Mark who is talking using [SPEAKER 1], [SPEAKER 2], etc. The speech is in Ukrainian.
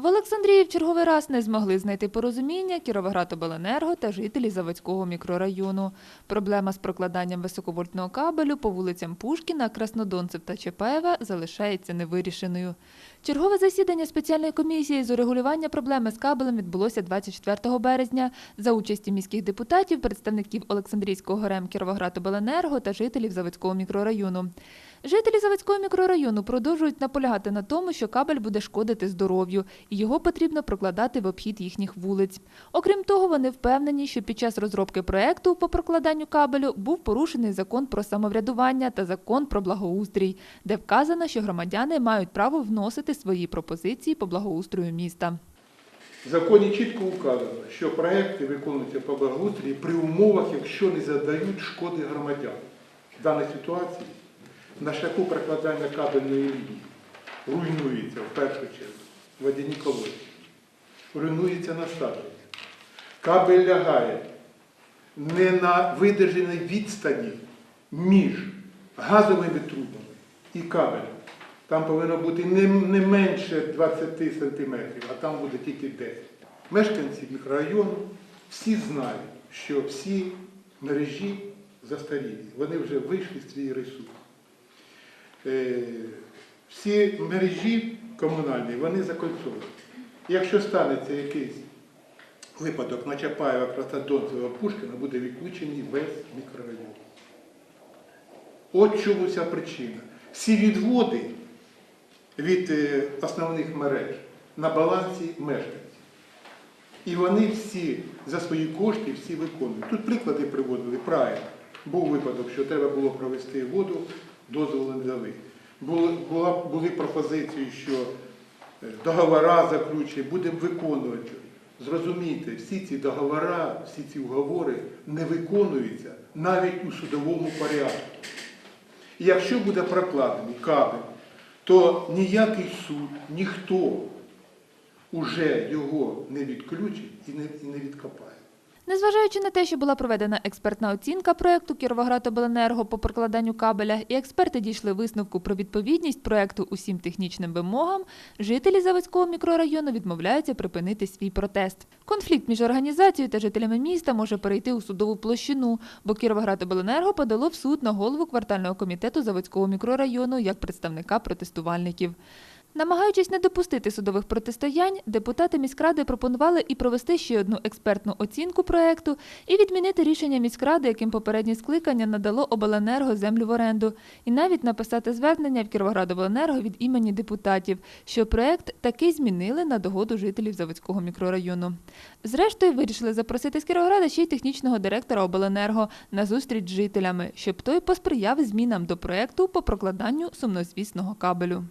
[SPEAKER 1] В Олександрії в черговий раз не змогли знайти порозуміння Кіровоградобленерго та жителі Заводського мікрорайону. Проблема з прокладанням високовольтного кабелю по вулицям Пушкіна, Краснодонцев та Чапаєва залишається невирішеною. Чергове засідання спеціальної комісії з урегулювання проблеми з кабелем відбулося 24 березня за участі міських депутатів, представників Олександрійського ГРЕМ Кіровоградобленерго та жителів Заводського мікрорайону. Жителі Заводського мікрорайону продовжують наполягати на тому, що кабель буде шкодити здоров'ю, і його потрібно прокладати в обхід їхніх вулиць. Окрім того, вони впевнені, що під час розробки проекту по прокладанню кабелю був порушений закон про самоврядування та закон про благоустрій, де вказано, що громадяни мають право вносити свої пропозиції по благоустрою міста.
[SPEAKER 2] В законі чітко указано, що проекти виконуються по благоустрої при умовах, якщо не задають шкоди громадян. В даній ситуації на шляху прокладання кабельної лінії руйнується в першу чергу водяні колодці, руйнується насадження. Кабель лягає не на видержаній відстані між газовими трубами і кабелем. Там повинно бути не, менше 20 сантиметрів, а там буде тільки 10. Мешканці мікрорайону всі знають, що всі мережі застарілі, вони вже вийшли з свій ресурс. Е, всі мережі комунальні, вони закольцовані. Якщо станеться якийсь випадок на Чапаєва, Краснодонцева, Пушкіна, буде відключений весь мікрорайон. От чому вся причина. Всі відводи від е, основних мереж на балансі мешканців. І вони всі за свої кошти всі виконують. Тут приклади приводили правильно. Був випадок, що треба було провести воду, дозволу не дали. Були, були пропозиції, що е, договора заключені, будемо виконувати. Зрозумійте, всі ці договори, всі ці уговори не виконуються навіть у судовому порядку. І якщо буде прокладений кабель, то ніякий суд, ніхто уже його не відключить і не, і не відкопає.
[SPEAKER 1] Незважаючи на те, що була проведена експертна оцінка проекту Кіровоградобленерго по прокладанню кабеля, і експерти дійшли висновку про відповідність проекту усім технічним вимогам, жителі Заводського мікрорайону відмовляються припинити свій протест. Конфлікт між організацією та жителями міста може перейти у судову площину, бо Кіровоградобленерго подало в суд на голову квартального комітету Заводського мікрорайону як представника протестувальників. Намагаючись не допустити судових протистоянь, депутати міськради пропонували і провести ще одну експертну оцінку проекту і відмінити рішення міськради, яким попереднє скликання надало обленерго землю в оренду, і навіть написати звернення в Кіровоградобленерго від імені депутатів, що проект таки змінили на догоду жителів Заводського мікрорайону. Зрештою, вирішили запросити з Кіровограда ще й технічного директора обленерго на зустріч з жителями, щоб той посприяв змінам до проекту по прокладанню сумнозвісного кабелю.